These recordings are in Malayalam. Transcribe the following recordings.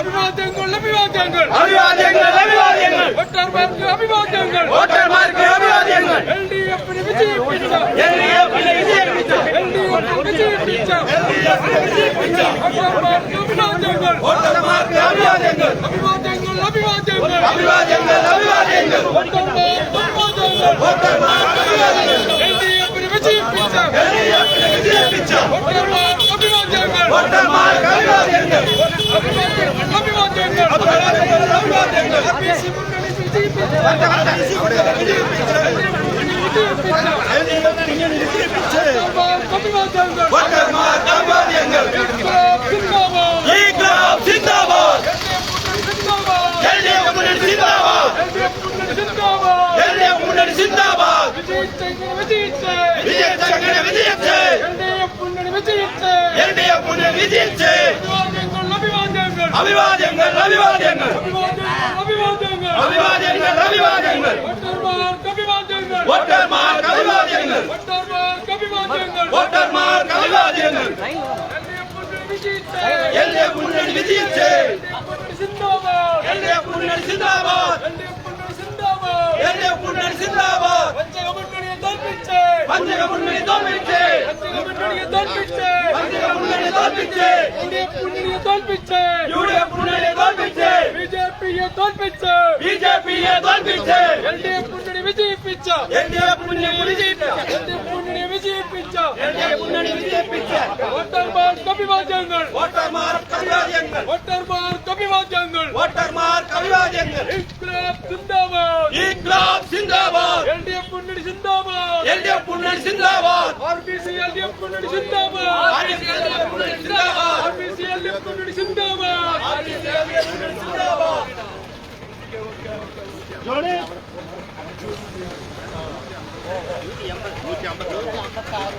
അഭിവാദ്യങ്ങൾ അഭിവാദ്യങ്ങൾ. അഭിവാദ്യങ്ങൾ അഭിവാദ്യങ്ങൾ. വോട്ടർമാർക്ക് അഭിവാദ്യങ്ങൾ. വോട്ടർമാർക്ക് അഭിവാദ്യങ്ങൾ. എൽ ഡി എഫിന് വിജയിപ്പിച്ച. എൽ ഡി എഫിനെ വിജയിപ്പിച്ച. എൽ ഡി എഫിന് വിജയിപ്പിച്ച. വോട്ടർമാർക്ക് അഭിവാദ്യങ്ങൾ. വോട്ടർമാർക്ക് അഭിവാദ്യങ്ങൾ. അഭിവാദ്യങ്ങൾ അഭിവാദ്യങ്ങൾ. അഭിവാദ്യങ്ങൾ അഭിവാദ്യങ്ങൾ. വോട്ടർമാർക്ക് അഭിവാദ്യങ്ങൾ. വോട്ടർമാർക്ക് അഭിവാദ്യങ്ങൾ. എൽ ഡി എഫിന് വിജയിപ്പിച്ച. എൽ ഡി എഫിനെ വിജയിപ്പിച്ച. വോട്ടർമാർക്ക് What the fuck? புதிய விதிச்சு அபிவாதங்கள் அபிவாதங்கள். அபிவாதங்கள் அபிவாதங்கள். ஒட்டர் மார்க் തോൽപ്പിച്ചേ. യു ഡി എഫ് മുന്നണി തോൽപ്പിച്ച്. പിയെ തോൽപ്പിച്ച്. ബി ജെ പിയെ തോൽപ്പിച്ച്. എൽഡിഎഫ് മുന്നണി വിജയിപ്പിച്ച. എൽ ഡി എഫ് മുന്നണി വിജയിച്ച എൽഡിഎഫ് മുന്നണി വിജയിപ്പിച്ച. എൽ ഡി എഫ് മുന്നണി വിജയിപ്പിച്ച. വോട്ടർമാർ അഭിവാദ്യങ്ങൾ. വോട്ടർമാർക്ക് അഭിവാദ്യങ്ങൾ വോട്ടർമാർക്ക് അഭിവാദ്യങ്ങൾ വോട്ടർമാർക്ക് അഭിവാദ്യങ്ങൾ ഇൻക്ലാബ് സിന്ദാബാദ്. ഇൻക്ലാബ് സിന്ദാബാദ്. എൽഡിഎഫ് മുന്നണി സിന്ദാബാദ്. എൽഡിഎഫ് മുന്നണി സിന്ദാബാദ്. ആർബിസി എൽഡിഎഫ് മുന്നണി സിന്ദാബാദ്. ആർബിസി എൽഡിഎഫ് മുന്നണി സിന്ദാബാദ്. ആർബിസി എൽഡിഎഫ് മുന്നണി സിന്ദാബാദ്. ആർബിസി എൽഡിഎഫ് മുന്നണി സിന്ദാബാദ്. ജോണി. നൂറ്റി അമ്പത്തി നൂറ്റി അമ്പത്തി അമ്പത്തി ആറ്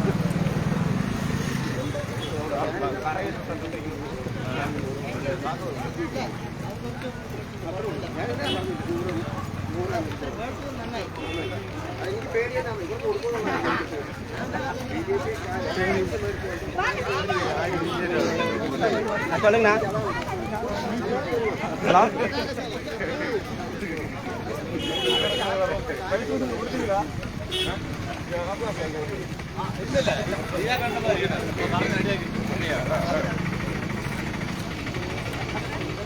சொல்லுங்கண்ணா ஹலோ இல்ல இல்ல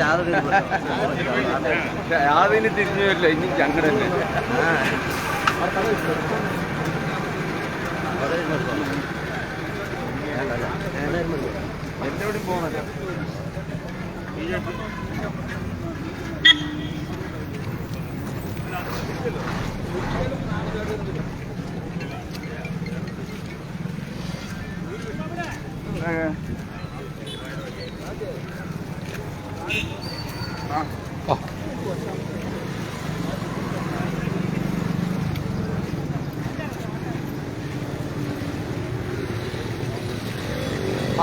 യാതൊരു തിരിഞ്ഞു വരില്ല ഇനി ഞങ്ങളുടെ എല്ലാവരും പോകണല്ല Thank you.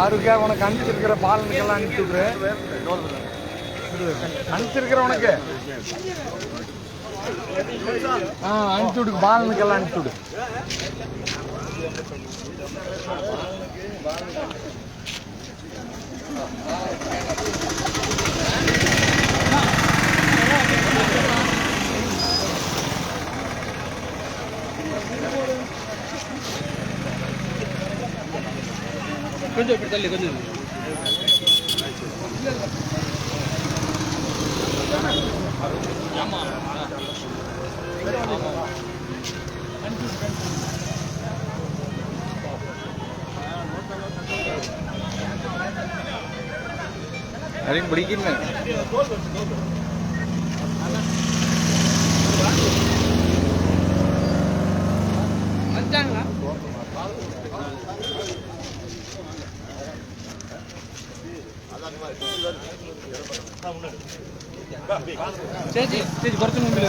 ஆறுக்கா உனக்கு அனுப்பிச்சிருக்கிற பாலனுக்கெல்லாம் விடுற அனுப்பிச்சிருக்கிற உனக்கு ஆ அனுப்பிச்சு விடு பால் அனுப்பிச்சுடுக்கு அனுப்பிச்சு விடு. கொஞ்சம் இப்படி தள்ளி கொஞ்சம் Ada yang beli gini Kencang lah. చేసి చేసి beli.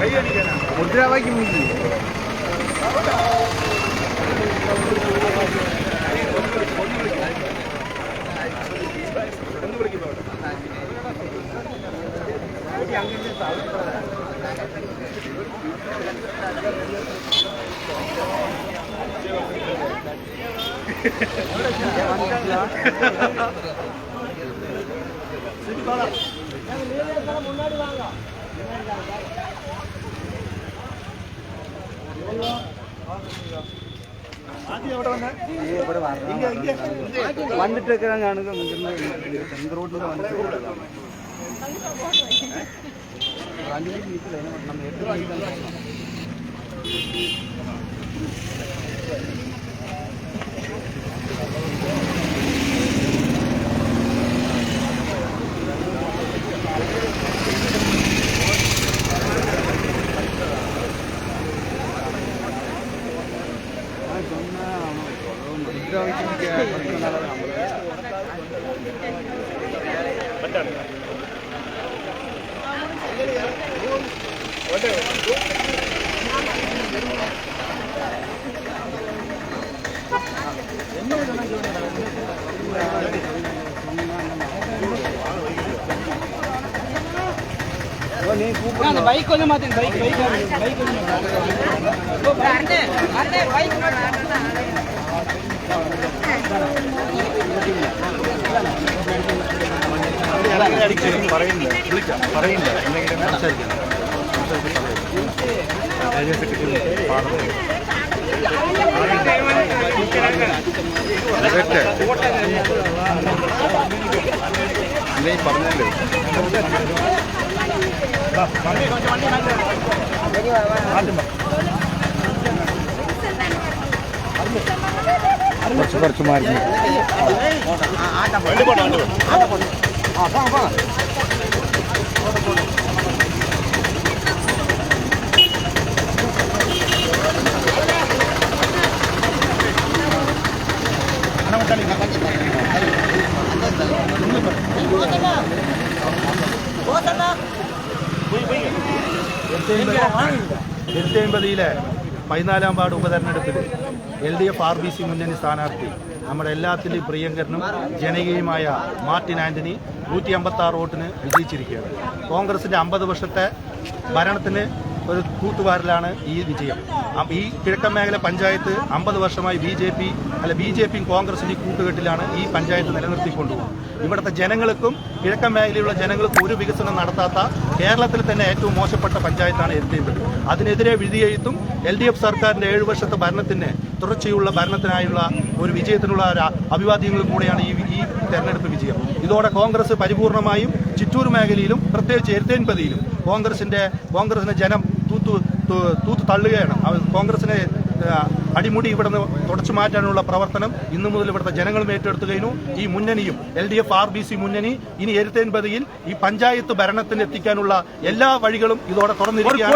मुद्रा वाई की मुझे Thank you. அந்த பைக் கொஞ்சம் மாத்துங்க பைக் பைக் பைக் கொஞ்சம் பைக் அடிக்கிறது பறையில்லை பறையில்லை இன்னைக்கு குறைச்சு குறைச்சுமா இருக்கு ஆட்டா போட்டு ஆட்டா போட்டு ஆ போங்க போங்க എഴുപതിയിലെ പതിനാലാം വാർഡ് ഉപതെരഞ്ഞെടുപ്പിൽ L D F R B C മുന്നണി സ്ഥാനാർത്ഥി നമ്മുടെ എല്ലാത്തിന്റെയും പ്രിയങ്കരനും ജനകീയമായ മാർട്ടിൻ ആന്റണി നൂറ്റി അമ്പത്തി ആറ് വോട്ടിന് വിജയിച്ചിരിക്കുകയാണ്. കോൺഗ്രസിന്റെ അമ്പത് വർഷത്തെ ഭരണത്തിന് ഒരു കൂട്ടുകാരിലാണ് ഈ വിജയം. ഈ കിഴക്കൻ മേഖല പഞ്ചായത്ത് അമ്പത് വർഷമായി ബി ജെ പി അല്ല ബി ജെ പിയും കോൺഗ്രസിന്റെ കൂട്ടുകെട്ടിലാണ് ഈ പഞ്ചായത്ത് നിലനിർത്തിക്കൊണ്ടുപോകുന്നത് ഇവിടുത്തെ ജനങ്ങൾക്കും കിഴക്കൻ മേഖലയിലുള്ള ജനങ്ങൾക്കും ഒരു വികസനം നടത്താത്ത കേരളത്തിൽ തന്നെ ഏറ്റവും മോശപ്പെട്ട പഞ്ചായത്താണ് എത്തിയത് അതിനെതിരെ വിധിയെഴുത്തും എൽ ഡി എഫ് സർക്കാരിന്റെ ഏഴു വർഷത്തെ ഭരണത്തിന് തുടർച്ചയുള്ള ഭരണത്തിനായുള്ള ഒരു വിജയത്തിനുള്ള അഭിവാദ്യങ്ങളും കൂടെയാണ് ഈ ഈ തെരഞ്ഞെടുപ്പ് വിജയം. ഇതോടെ കോൺഗ്രസ് പരിപൂർണമായും ചിറ്റൂർ മേഖലയിലും പ്രത്യേകിച്ച് എരുത്തേൻപതിയിലും കോൺഗ്രസിന്റെ കോൺഗ്രസിന്റെ ജനം തൂത്തു തള്ളുകയാണ്. കോൺഗ്രസിനെ അടിമുടി ഇവിടുന്ന് തുടച്ചു മാറ്റാനുള്ള പ്രവർത്തനം ഇന്നു മുതൽ ഇവിടുത്തെ ജനങ്ങളും ഏറ്റെടുത്തു കഴിഞ്ഞു ഈ മുന്നണിയും L D F R B C മുന്നണി ഇനി എരുത്തേൻപതിയിൽ ഈ പഞ്ചായത്ത് ഭരണത്തിന് എത്തിക്കാനുള്ള എല്ലാ വഴികളും ഇതോടെ തുറന്നിരിക്കുകയാണ്.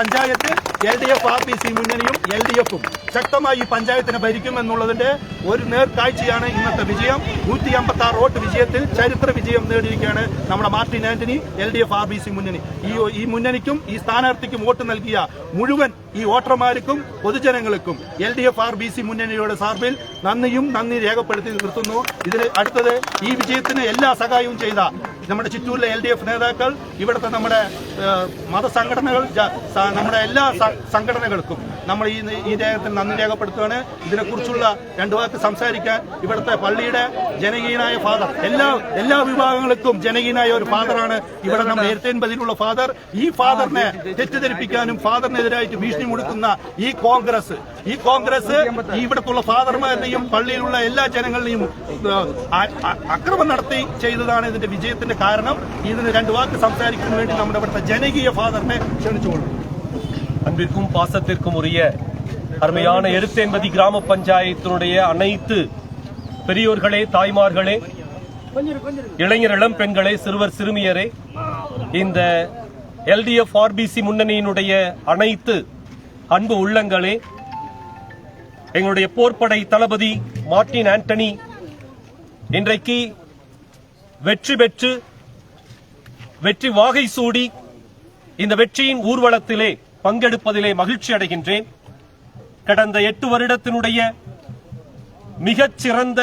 Panchayat L D F R B C മുന്നണിയും L D എഫും ശക്തമായി ഈ പഞ്ചായത്തിനെ ഭരിക്കും എന്നുള്ളതിന്റെ ഒരു നേർക്കാഴ്ചയാണ് ഇന്നത്തെ വിജയം. നൂറ്റി അമ്പത്തി ആറ് വോട്ട് വിജയത്തിൽ ചരിത്ര വിജയം നേടിയിരിക്കുകയാണ് നമ്മുടെ Martin Antony L D F R B C മുന്നണി. ഈ ഈ മുന്നണിക്കും ഈ സ്ഥാനാർത്ഥിക്കും വോട്ട് നൽകിയ മുഴുവൻ ഈ വോട്ടർമാർക്കും പൊതുജനങ്ങൾക്കും L D F R B C മുന്നണിയുടെ സാർബിൽ നന്ദിയും നന്ദി രേഖപ്പെടുത്തി നിർത്തുന്നു. ഇതിൽ അടുത്തത് ഈ വിജയത്തിന് എല്ലാ സഹായവും ചെയ്ത നമ്മുടെ ചിറ്റൂരിലെ എൽ ഡി എഫ് നേതാക്കൾ ഇവിടുത്തെ നമ്മുടെ മതസംഘടനകൾ നമ്മുടെ എല്ലാ സംഘടനകൾക്കും നമ്മൾ ഈ ഈ രേഖത്തിൽ നന്ദി രേഖപ്പെടുത്തുകയാണ്. ഇതിനെക്കുറിച്ചുള്ള രണ്ടു വാക്ക് സംസാരിക്കാൻ ഇവിടുത്തെ പള്ളിയുടെ ജനകീയനായ ഫാദർ എല്ലാ എല്ലാ വിഭാഗങ്ങൾക്കും ജനകീയനായ ഒരു ഫാദറാണ് ഇവിടെ നമ്മൾ എഴുത്തേൻപതിലുള്ള ഫാദർ. ഈ ഫാദറിനെ തെറ്റിദ്ധരിപ്പിക്കാനും ഫാദറിനെതിരായിട്ട് ഭീഷണി മുടക്കുന്ന ഈ കോൺഗ്രസ് ഈ കോൺഗ്രസ് ഇവിടത്തുള്ള ഫാദർമാരുടെയും പള്ളിയിലുള്ള എല്ലാ ജനങ്ങളുടെയും അക്രമം നടത്തി ചെയ്തതാണ് ഇതിന്റെ വിജയത്തിന്റെ കാരണം ഇതിന് രണ്ടു വാക്ക് സംസാരിക്കാൻ വേണ്ടി നമ്മുടെ ഇവിടുത്തെ ജനകീയ ഫാദറിനെ ക്ഷണിച്ചുകൊള്ളു அன்பிற்கும் பாசத்திற்கும் உரிய அருமையான எருத்தேன்பதி கிராம பஞ்சாயத்தினுடைய அனைத்து பெரியோர்களே தாய்மார்களே இளைஞர் இளம் பெண்களே சிறுவர் சிறுமியரே இந்த எல்டிஎஃப் ஆர்பிசி முன்னணியினுடைய அனைத்து அன்பு உள்ளங்களே எங்களுடைய போர்ப்படை தளபதி மார்டின் ஆண்டனி இன்றைக்கு வெற்றி பெற்று வெற்றி வாகை சூடி இந்த வெற்றியின் ஊர்வலத்திலே பங்கெடுப்பதிலே மகிழ்ச்சி அடைகின்றேன். கடந்த எட்டு வருடத்தினுடைய மிகச்சிறந்த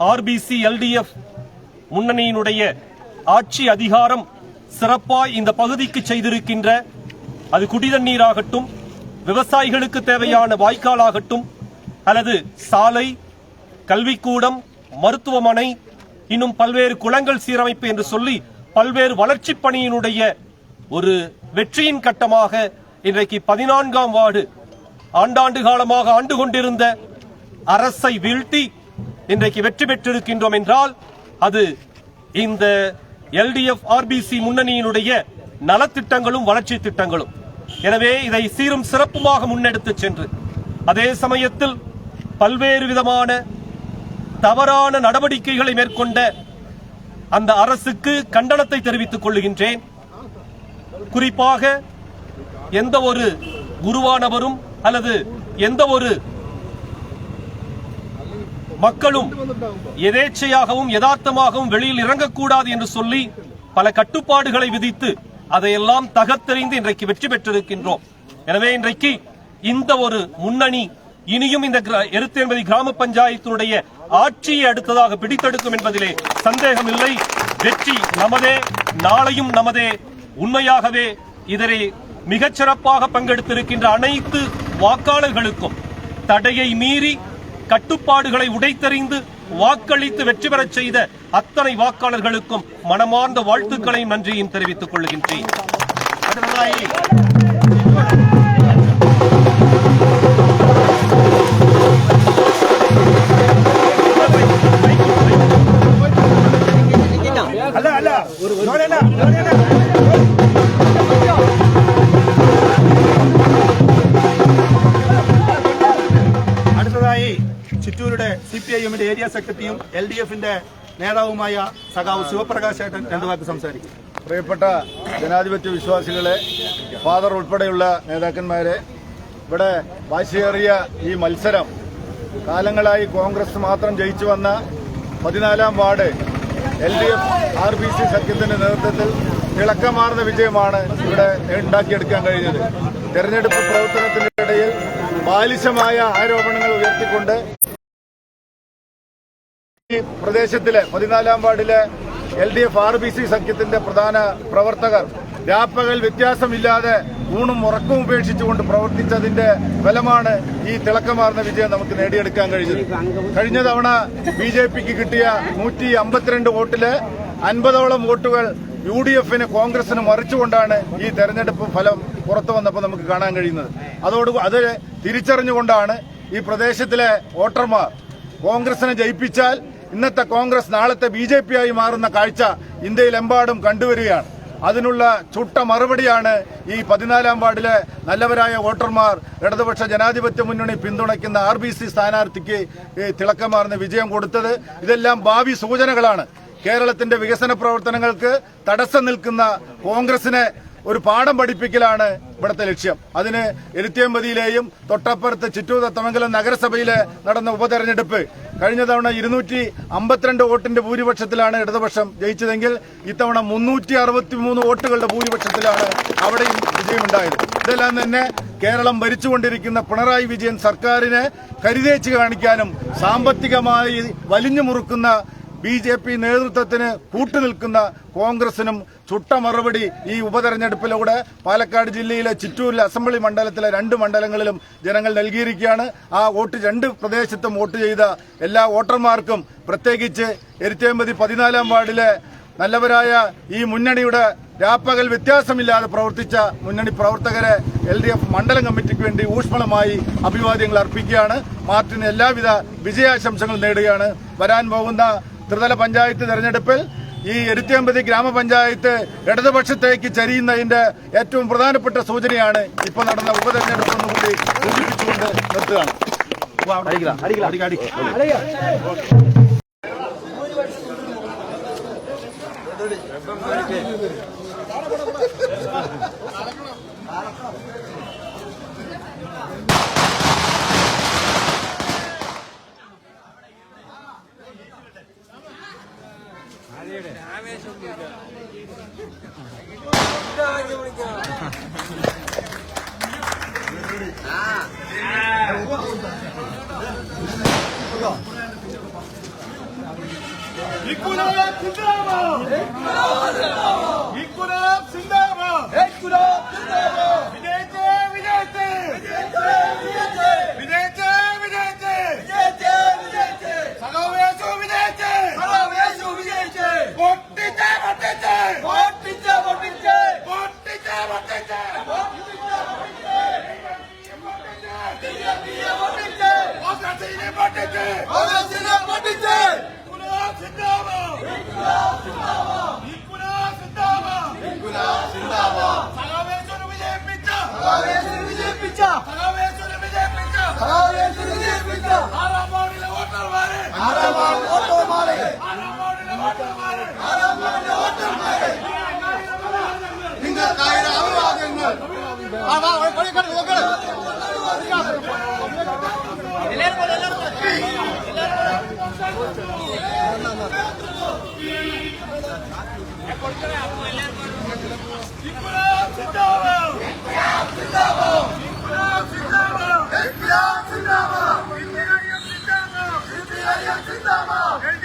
ஆர்பிசி எல்டிஎஃப் முன்னணியினுடைய ஆட்சி அதிகாரம் சிறப்பாய் இந்த பகுதிக்கு செய்திருக்கின்ற அது குடிதண்ணீராகட்டும் விவசாயிகளுக்கு தேவையான வாய்க்காலாகட்டும் அல்லது சாலை கல்விக்கூடம் மருத்துவமனை இன்னும் பல்வேறு குளங்கள் சீரமைப்பு என்று சொல்லி பல்வேறு வளர்ச்சிப் பணியினுடைய ஒரு வெற்றியின் கட்டமாக இன்றைக்கு பதினான்காம் வார்டு ஆண்டாண்டு காலமாக ஆண்டு கொண்டிருந்த அரசை வீழ்த்தி இன்றைக்கு வெற்றி பெற்றிருக்கின்றோம் என்றால் அது இந்த எல்டிஎஃப் ஆர்பிசி முன்னணியினுடைய நலத்திட்டங்களும் வளர்ச்சி திட்டங்களும். எனவே இதை சீரும் சிறப்புமாக முன்னெடுத்து சென்று அதே சமயத்தில் பல்வேறு விதமான தவறான நடவடிக்கைகளை மேற்கொண்ட அந்த அரசுக்கு கண்டனத்தை தெரிவித்துக் கொள்ளுகின்றேன். குறிப்பாக எந்த ஒரு குருவானவரும் அல்லது எந்த ஒரு மக்களும் எதேச்சையாகவும் யதார்த்தமாகவும் வெளியில் இறங்கக்கூடாது என்று சொல்லி பல கட்டுப்பாடுகளை விதித்து அதையெல்லாம் தகர்த்தெறிந்து இன்றைக்கு வெற்றி பெற்றிருக்கின்றோம். எனவே இன்றைக்கு இந்த ஒரு முன்னணி இனியும் இந்த கிரா- எருத்தேன்பதி கிராம பஞ்சாயத்தினுடைய ஆட்சியை அடுத்ததாக பிடித்தெடுக்கும் என்பதிலே சந்தேகமில்லை. வெற்றி நமதே நாளையும் நமதே உண்மையாகவே இதனை மிகச்சிறப்பாக பங்கெடுத்திருக்கின்ற அனைத்து வாக்காளர்களுக்கும் தடையை மீறி கட்டுப்பாடுகளை உடைத்தறிந்து வாக்களித்து வெற்றி பெறச் செய்த அத்தனை வாக்காளர்களுக்கும் மனமார்ந்த வாழ்த்துக்களையும் நன்றியும் தெரிவித்துக் கொள்கின்றேன். അല്ല അല്ല. അടുത്തതായി ചിറ്റൂരുടെ സി പി ഐ എമ്മിന്റെ ഏരിയ സെക്രട്ടറിയും എൽ ഡി എഫിന്റെ നേതാവുമായ സഖാവ് ശിവപ്രകാശ് ഏട്ടൻ രണ്ടു വാക്ക് സംസാരിക്കും. പ്രിയപ്പെട്ട ജനാധിപത്യ വിശ്വാസികളെ ഫാദർ ഉൾപ്പെടെയുള്ള നേതാക്കന്മാരെ ഇവിടെ വാശിയേറിയ ഈ മത്സരം കാലങ്ങളായി കോൺഗ്രസ് മാത്രം ജയിച്ചു വന്ന പതിനാലാം ward L D F R B C സഖ്യത്തിന്റെ നേതൃത്വത്തിൽ തിളക്കമാർന്ന വിജയമാണ് ഇവിടെ ഉണ്ടാക്കിയെടുക്കാൻ കഴിഞ്ഞത്. തെരഞ്ഞെടുപ്പ് പ്രവർത്തനത്തിനിടയിൽ ബാലിശമായ ആരോപണങ്ങൾ ഉയർത്തിക്കൊണ്ട് ഈ പ്രദേശത്തിലെ പതിനാലാം വാർഡിലെ L D F R B C സഖ്യത്തിന്റെ പ്രധാന പ്രവർത്തകർ രാപ്പകൽ വ്യത്യാസമില്ലാതെ ഊണും ഉറക്കവും ഉപേക്ഷിച്ചുകൊണ്ട് പ്രവർത്തിച്ചതിന്റെ ഫലമാണ് ഈ തിളക്കമാർന്ന വിജയം നമുക്ക് നേടിയെടുക്കാൻ കഴിഞ്ഞത്. കഴിഞ്ഞ തവണ ബി ജെ പിക്ക് കിട്ടിയ നൂറ്റി അമ്പത്തിരണ്ട് വോട്ടിൽ അൻപതോളം വോട്ടുകൾ യു ഡി എഫിന് കോൺഗ്രസിന് മറിച്ചുകൊണ്ടാണ് ഈ തെരഞ്ഞെടുപ്പ് ഫലം പുറത്തു വന്നപ്പോൾ നമുക്ക് കാണാൻ കഴിയുന്നത്. അതോട് അത് തിരിച്ചറിഞ്ഞുകൊണ്ടാണ് ഈ പ്രദേശത്തിലെ വോട്ടർമാർ കോൺഗ്രസിനെ ജയിപ്പിച്ചാൽ ഇന്നത്തെ കോൺഗ്രസ് നാളത്തെ ബി ആയി മാറുന്ന കാഴ്ച ഇന്ത്യയിലെമ്പാടും കണ്ടുവരികയാണ്. അതിനുള്ള ചുട്ട മറുപടിയാണ് ഈ പതിനാലാം വാർഡിലെ നല്ലവരായ വോട്ടർമാർ ഇടതുപക്ഷ ജനാധിപത്യ മുന്നണി പിന്തുണയ്ക്കുന്ന ആർ ബി സി സ്ഥാനാർത്ഥിക്ക് തിളക്കമാർന്ന് വിജയം കൊടുത്തത്. ഇതെല്ലാം ഭാവി സൂചനകളാണ്. കേരളത്തിന്റെ വികസന പ്രവർത്തനങ്ങൾക്ക് തടസ്സം നിൽക്കുന്ന കോൺഗ്രസിനെ ഒരു പാഠം പഠിപ്പിക്കലാണ് ഇവിടുത്തെ ലക്ഷ്യം. അതിന് എരുത്തിയമ്പതിയിലെയും തൊട്ടപ്പുറത്ത് ചിറ്റൂർ തത്തമംഗലം നഗരസഭയിലെ നടന്ന ഉപതെരഞ്ഞെടുപ്പ് കഴിഞ്ഞ തവണ ഇരുന്നൂറ്റി അമ്പത്തിരണ്ട് വോട്ടിന്റെ ഭൂരിപക്ഷത്തിലാണ് ഇടതുപക്ഷം ജയിച്ചതെങ്കിൽ ഇത്തവണ മുന്നൂറ്റി അറുപത്തി മൂന്ന് വോട്ടുകളുടെ ഭൂരിപക്ഷത്തിലാണ് അവിടെയും വിജയമുണ്ടായത്. ഇതെല്ലാം തന്നെ കേരളം ഭരിച്ചുകൊണ്ടിരിക്കുന്ന പിണറായി വിജയൻ സർക്കാരിനെ കരുതേച്ച് കാണിക്കാനും സാമ്പത്തികമായി വലിഞ്ഞു മുറുക്കുന്ന ബി ജെ പി നേതൃത്വത്തിന് കൂട്ടുനിൽക്കുന്ന കോൺഗ്രസിനും ചുട്ട മറുപടി ഈ ഉപതെരഞ്ഞെടുപ്പിലൂടെ പാലക്കാട് ജില്ലയിലെ ചിറ്റൂരിലെ അസംബ്ലി മണ്ഡലത്തിലെ രണ്ട് മണ്ഡലങ്ങളിലും ജനങ്ങൾ നൽകിയിരിക്കുകയാണ്. ആ വോട്ട് രണ്ട് പ്രദേശത്തും വോട്ട് ചെയ്ത എല്ലാ വോട്ടർമാർക്കും പ്രത്യേകിച്ച് എരുത്തേമ്പതി പതിനാലാം വാർഡിലെ നല്ലവരായ ഈ മുന്നണിയുടെ രാപ്പകൽ വ്യത്യാസമില്ലാതെ പ്രവർത്തിച്ച മുന്നണി പ്രവർത്തകരെ എൽ ഡി എഫ് മണ്ഡലം കമ്മിറ്റിക്ക് വേണ്ടി ഊഷ്മളമായി അഭിവാദ്യങ്ങൾ അർപ്പിക്കുകയാണ്. മാർട്ടിന് എല്ലാവിധ വിജയാശംസകൾ നേടുകയാണ്. വരാൻ പോകുന്ന ത്രിതല പഞ്ചായത്ത് തെരഞ്ഞെടുപ്പിൽ ഈ എരുത്തിയമ്പതി ഗ്രാമപഞ്ചായത്ത് ഇടതുപക്ഷത്തേക്ക് ചരിയുന്നതിന്റെ ഏറ്റവും പ്രധാനപ്പെട്ട സൂചനയാണ് ഇപ്പോൾ നടന്ന ഉപതെരഞ്ഞെടുപ്പ് കൂടി സൂചിപ്പിച്ചുകൊണ്ട് നിർത്തുകയാണ്. ഇൻകുലാബ് സിന്ദാബാദ് ഇൻകുലാബ് സിന്ദാബാദ് ഇൻകുലാബ് സിന്ദാബാദ് വിജയിച്ചേ വിജയിച്ചേ വിജയിച്ചേ വിജയിച്ചേ വിജയിച്ചേ വിജയിച്ചേ സഖാവേശു വിജയിച്ചേ സഖാവേശു വിജയിച്ചേ പൊട്ടിച്ചേ പൊട്ടിച്ചേ പൊട്ടിച്ചേ പൊട്ടിച്ചേ പൊട്ടിച്ചേ പൊട്ടിച്ചേ ഓഗസ്റ്റിനെ പൊട്ടിച്ചേ ഓഗസ്റ്റിനെ പൊട്ടിച്ചേ ഇൻകുലാബ് எல்லாரும் எல்லாரும் Zindabad!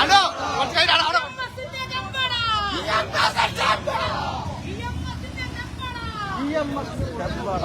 అడో వచ్చాయి అడో అడో Yeah.